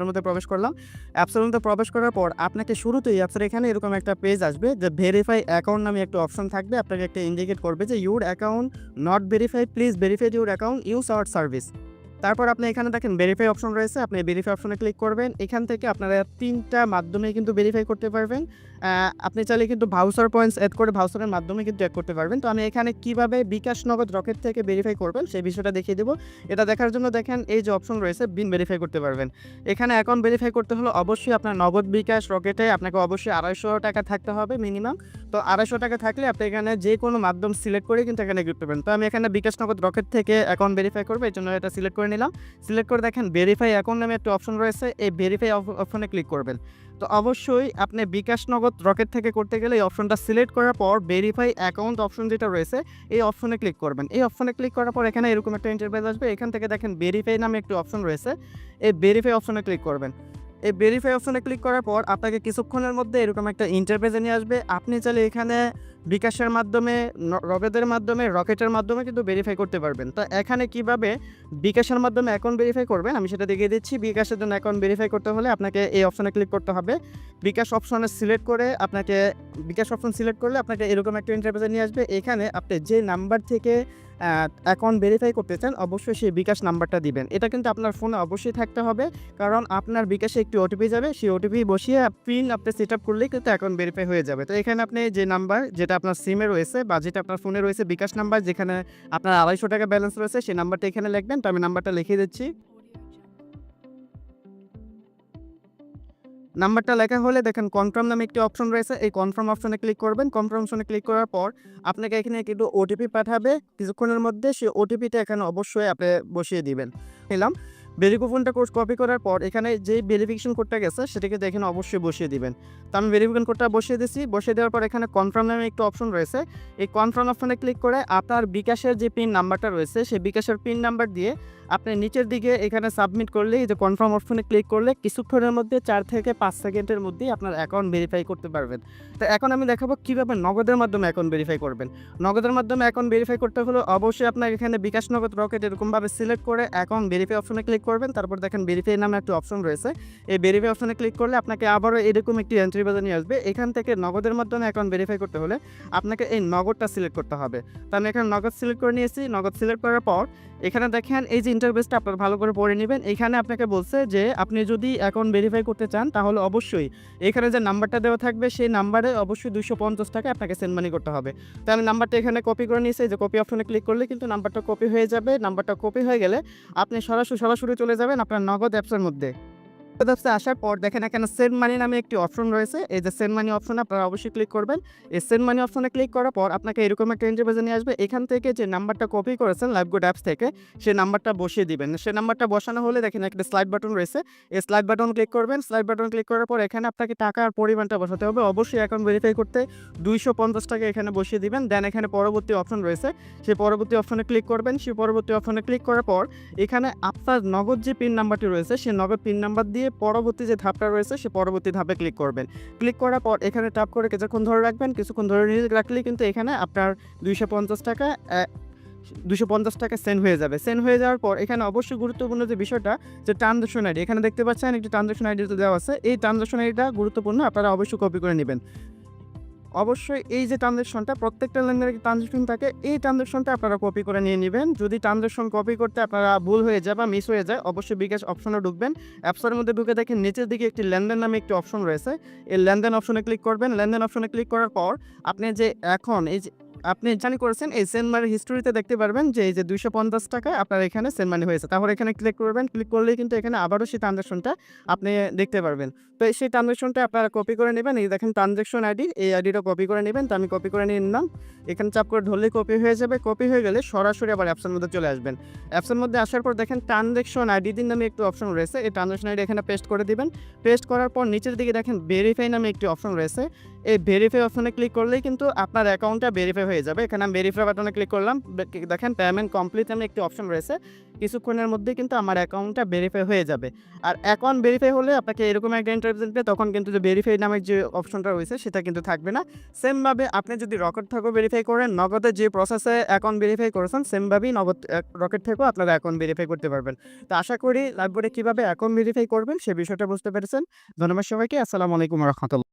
অ্যাপসের মধ্যে প্রবেশ করলাম। অ্যাপসের মধ্যে প্রবেশ করার পর আপনাকে শুরুতেই অ্যাপসের এখানে এরকম একটা পেজ আসবে যে ভেরিফাই অ্যাকাউন্ট নামে একটা অপশন থাকবে। আপনাকে একটা ইন্ডিকেট করবে যে your account not verify please verify your account use our service তারপর আপনি এখানে দেখেন ভেরিফাই অপশন রয়েছে, আপনি ভেরিফাই অপশনে ক্লিক করবেন। এখান থেকে আপনারা তিনটা মাধ্যমে কিন্তু ভেরিফাই করতে পারবেন। আপনি চাইলে কিন্তু ভাউচার পয়েন্টস অ্যাড করে ভাউচারের মাধ্যমে কিন্তু অ্যাড করতে পারবেন। তো আমি এখানে কীভাবে বিকাশ নগদ রকেট থেকে ভেরিফাই করবেন সেই বিষয়টা দেখিয়ে দেবো। এটা দেখার জন্য দেখেন এই যে অপশন রয়েছে বিন ভেরিফাই করতে পারবেন। এখানে অ্যাকাউন্ট ভেরিফাই করতে হলে অবশ্যই আপনার নগদ বিকাশ রকেটে আপনাকে অবশ্যই আড়াইশো টাকা থাকতে হবে মিনিমাম তো আড়াইশো টাকা থাকলে আপনি এখানে যে কোনো মাধ্যম সিলেক্ট করে কিন্তু এখানে করতে পারেন তো আমি এখানে বিকাশ নগদ রকেট থেকে অ্যাকাউন্ট ভেরিফাই করব, এই জন্য এটা সিলেক্ট করে নিলাম। সিলেক্ট করে দেখেন ভেরিফাই অ্যাকাউন্ট নামে একটা অপশন রয়েছে, এই ভেরিফাই অপশনে ক্লিক করবেন। তো অবশ্যই আপনি বিকাশ নগদ রকেট থেকে করতে গেলে এই অপশনটা সিলেক্ট করার পর ভেরিফাই অ্যাকাউন্ট অপশন যেটা রয়েছে, এই অপশনে ক্লিক করবেন। এই অপশনে ক্লিক করার পর এখানে এরকম একটা ইন্টারভেস আসবে। এখান থেকে দেখেন ভেরিফাই নামে একটি অপশন রয়েছে। এই ভেরিফাই অপশনে ক্লিক করবেন। এই ভেরিফাই অপশনে ক্লিক করার পর আপনাকে কিছুক্ষণের মধ্যে এরকম একটা ইন্টারভেসে নিয়ে আসবে। আপনি চাইলে এখানে বিকাশের মাধ্যমে, রকেটের মাধ্যমে রকেটের মাধ্যমে কিন্তু ভেরিফাই করতে পারবেন। তো এখানে কীভাবে বিকাশের মাধ্যমে অ্যাকাউন্ট ভেরিফাই করবেন? আমি সেটা দেখিয়ে দিচ্ছি। বিকাশের জন্য অ্যাকাউন্ট ভেরিফাই করতে হলে আপনাকে এই অপশনে ক্লিক করতে হবে। বিকাশ অপশনে সিলেক্ট করে আপনাকে, বিকাশ অপশন সিলেক্ট করলে আপনাকে এরকম একটা ইন্টারভেসে নিয়ে আসবে। এখানে আপনি যে নাম্বার থেকে অ্যাকাউন্ট ভেরিফাই করতে চান, অবশ্যই সেই বিকাশ নাম্বারটা দিবেন। এটা কিন্তু আপনার ফোনে অবশ্যই থাকতে হবে, কারণ আপনার বিকাশে একটি ওটিপি যাবে, সেই ওটিপি বসিয়ে পিন আপনি সেট আপ করলেই কিন্তু অ্যাকাউন্ট ভেরিফাই হয়ে যাবে। তো এখানে আপনি যে নাম্বার যেটা আপনার সিমে রয়েছে বা যেটা আপনার ফোনে রয়েছে বিকাশ নাম্বার যেখানে আপনার আড়াইশো টাকা ব্যালেন্স রয়েছে, সেই নাম্বারটা এখানে লিখবেন। তো আমি নাম্বারটা লিখিয়ে দিচ্ছি। নাম্বারটা লেখা হলে দেখেন কনফার্ম নামে একটি অপশন রয়েছে। এই কনফার্ম অপশনে ক্লিক করবেন। কনফার্ম অপশনে ক্লিক করার পর আপনাকে এখানে কিন্তু ওটিপি পাঠাবে। কিছুক্ষণের মধ্যে সেই ওটিপিটা এখানে অবশ্যই আপনি বসিয়ে দিবেন। নিলাম। ভেরিফিকেশনটা কোর্স কপি করার পর এখানে যে ভেরিফিকেশন কোডটা গেছে সেটাকে দেখেন অবশ্যই বসিয়ে দিবেন। তো আমি ভেরিফিকেশন কোডটা বসিয়ে দিচ্ছি বসিয়ে দেওয়ার পর এখানে কনফার্ম নামে একটু অপশন রয়েছে। এই কনফার্ম অপশনে ক্লিক করে আপনার বিকাশের যে পিন নাম্বারটা রয়েছে, সেই বিকাশের পিন নাম্বার দিয়ে আপনি নিচের দিকে এখানে সাবমিট করলে, এই যে কনফার্ম অপশনে ক্লিক করলে কিছুক্ষণের মধ্যে চার থেকে পাঁচ সেকেন্ডের মধ্যেই আপনার অ্যাকাউন্ট ভেরিফাই করতে পারবেন। তো এখন আমি দেখাবো কীভাবে নগদের মাধ্যমে অ্যাকাউন্ট ভেরিফাই করবেন। নগদের মাধ্যমে অ্যাকাউন্ট ভেরিফাই করতে হলে অবশ্যই আপনার এখানে বিকাশ নগদ রকেট এরকমভাবে সিলেক্ট করে অ্যাকাউন্ট ভেরিফাই অপশনে ক্লিক করবেন। তারপর দেখেন ভেরিফাই নামে একটা অপশন রয়েছে। এই ভেরিফাই অপশনে ক্লিক করলে আপনাকে আবারও এরকম একটি এন্ট্রি বাজার নিয়ে আসবে। এখান থেকে নগদের মাধ্যমে অ্যাকাউন্ট ভেরিফাই করতে হলে আপনাকে এই নগদটা সিলেক্ট করতে হবে। তো আমি এখানে নগদ সিলেক্ট করে নিয়েছি। নগদ সিলেক্ট করার পর এখানে দেখেন এই যে ইন্টারভেসটা আপনার ভালো করে পড়ে নেবেন। এখানে আপনাকে বলছে যে, আপনি যদি এখন ভেরিফাই করতে চান, তাহলে অবশ্যই এখানে যে নাম্বারটা দেওয়া থাকবে, সেই নাম্বারে অবশ্যই দুশো পঞ্চাশ টাকা আপনাকে সেন্ড মানি করতে হবে। তো আমি নাম্বারটা এখানে কপি করে নিয়েছি যে কপি অপশনে ক্লিক করলে কিন্তু নাম্বারটা কপি হয়ে যাবে। নাম্বারটা কপি হয়ে গেলে আপনি সরাসরি সরাসরি চলে যাবেন আপনার নগদ অ্যাপসের মধ্যে। অ্যাপসে আসার পর দেখেন এখানে সেন্ড মানি নামে একটি অপশন রয়েছে। এই যে সেন্ড মানি অপশনে আপনারা অবশ্যই ক্লিক করবেন। এই সেন্ড মানি অপশনে ক্লিক করার পর আপনাকে এরকম একটা ইন্টারভেজে নিয়ে আসবে। এখান থেকে যে নাম্বারটা কপি করেছেন লাইভগুড অ্যাপস থেকে সেই নাম্বারটা বসিয়ে দিবেন। সেই নাম্বারটা বসানো হলে দেখেন একটা স্লাইড বাটন রয়েছে। এই স্লাইড বাটন ক্লিক করবেন। স্লাইড বাটন ক্লিক করার পর এখানে আপনাকে টাকার পরিমাণটা বসাতে হবে। অবশ্যই অ্যাকাউন্ট ভেরিফাই করতে দুইশো পঞ্চাশ টাকা এখানে বসিয়ে দিবেন। দেন এখানে পরবর্তী অপশন রয়েছে। সেই পরবর্তী অপশনে ক্লিক করবেন। সেই পরবর্তী অপশনে ক্লিক করার পর এখানে আপনার নগদ যে পিন নাম্বারটি রয়েছে সেই নগদ পিন নাম্বার দিয়ে পরবর্তী যে ধাপটা রয়েছে, সে পরবর্তী ধাপে ক্লিক করবেন। ক্লিক করার পর এখানে টাপ করে কিছুক্ষণ ধরে রাখবেন। কিছুক্ষণ ধরে রাখলেই কিন্তু এখানে আপনার দুইশো পঞ্চাশ টাকা দুশো পঞ্চাশ টাকা সেন্ড হয়ে যাবে। সেন্ড হয়ে যাওয়ার পর এখানে অবশ্যই গুরুত্বপূর্ণ যে বিষয়টা, যে ট্রানজাকশন আইডি এখানে দেখতে পাচ্ছেন, একটি ট্রানজাকশন আইডি দেওয়া আছে। এই ট্রানজাকশন আইডিটা গুরুত্বপূর্ণ, আপনারা অবশ্যই কপি করে নেবেন। অবশ্যই এই যে ট্রানজেকশনটা প্রত্যেকটা লেনদেনের ট্রানজ্যাকশন থাকে, এই ট্রানজেকশনটা আপনারা কপি করে নিয়ে নেবেন। যদি ট্রানজেকশন কপি করতে আপনারা ভুল হয়ে যায় বা মিস হয়ে যায়, অবশ্যই বিকাশ অপশনে ঢুকবেন। অ্যাপসের মধ্যে ঢুকে দেখেন, নিচের দিকে একটি লেনদেন নামে একটি অপশন রয়েছে। এই লেনদেন অপশনে ক্লিক করবেন। লেনদেন অপশনে ক্লিক করার পর, আপনি যে এখন এই যে আপনি জানি করেছেন, এই মানি হিস্টোরিতে দেখতে পারবেন যে, এই যে দুইশো পঞ্চাশ টাকা আপনার এখানে সেন্ড মানি হয়েছে। তারপর এখানে ক্লিক করবেন ক্লিক করলেই কিন্তু এখানে আবারও সেই ট্রানজ্যাকশনটা আপনি দেখতে পারবেন। তো সেই ট্রানজ্যাকশনটা আপনারা কপি করে নেবেন। এই দেখেন ট্রানজ্যাকশন আইডি এই আইডিটা কপি করে নেবেন। তো আমি কপি করে নিয়ে নিলাম। এখানে চাপ করে ধরলেই কপি হয়ে যাবে। কপি হয়ে গেলে সরাসরি আবার অ্যাপসের মধ্যে চলে আসবেন। অ্যাপসের মধ্যে আসার পর দেখেন ট্রানজ্যাকশন আইডি দিন নামে একটু অপশন রয়েছে। এই ট্রানজ্যাকশন আইডি এখানে পেস্ট করে দিবেন। পেস্ট করার পর নিচের দিকে দেখেন ভেরিফাই নামে একটি অপশন রয়েছে। এই ভেরিফাই অপশনে ক্লিক করলেই কিন্তু আপনার অ্যাকাউন্টটা ভেরিফাই হয়ে যাবে। এখানে আমি ভেরিফাই বাটনে ক্লিক করলাম। দেখেন পেমেন্ট কমপ্লিট নামে একটি অপশন রয়েছে। কিছুক্ষণের মধ্যে কিন্তু আমার অ্যাকাউন্টটা ভেরিফাই হয়ে যাবে। আর অ্যাকাউন্ট ভেরিফাই হলে আপনাকে এরকম একটা ইন্টারভিউ দেবে, তখন কিন্তু যে ভেরিফাই নামের যে অপশনটা রয়েছে, সেটা কিন্তু থাকবে না। সেমভাবে আপনি যদি রকেট থেকেও ভেরিফাই করেন নগদের যে প্রসেসে অ্যাকাউন্ট ভেরিফাই করেছেন সেমভাবেই নগদ রকেট থেকেও আপনারা অ্যাকাউন্ট ভেরিফাই করতে পারবেন। তো আশা করি লাইভ বোর্ডে কীভাবে অ্যাকাউন্ট ভেরিফাই করবেন, সে বিষয়টা বুঝতে পেরেছেন। ধন্যবাদ সবাইকে। আসসালামু আলাইকুম রহমতুল্লাহ।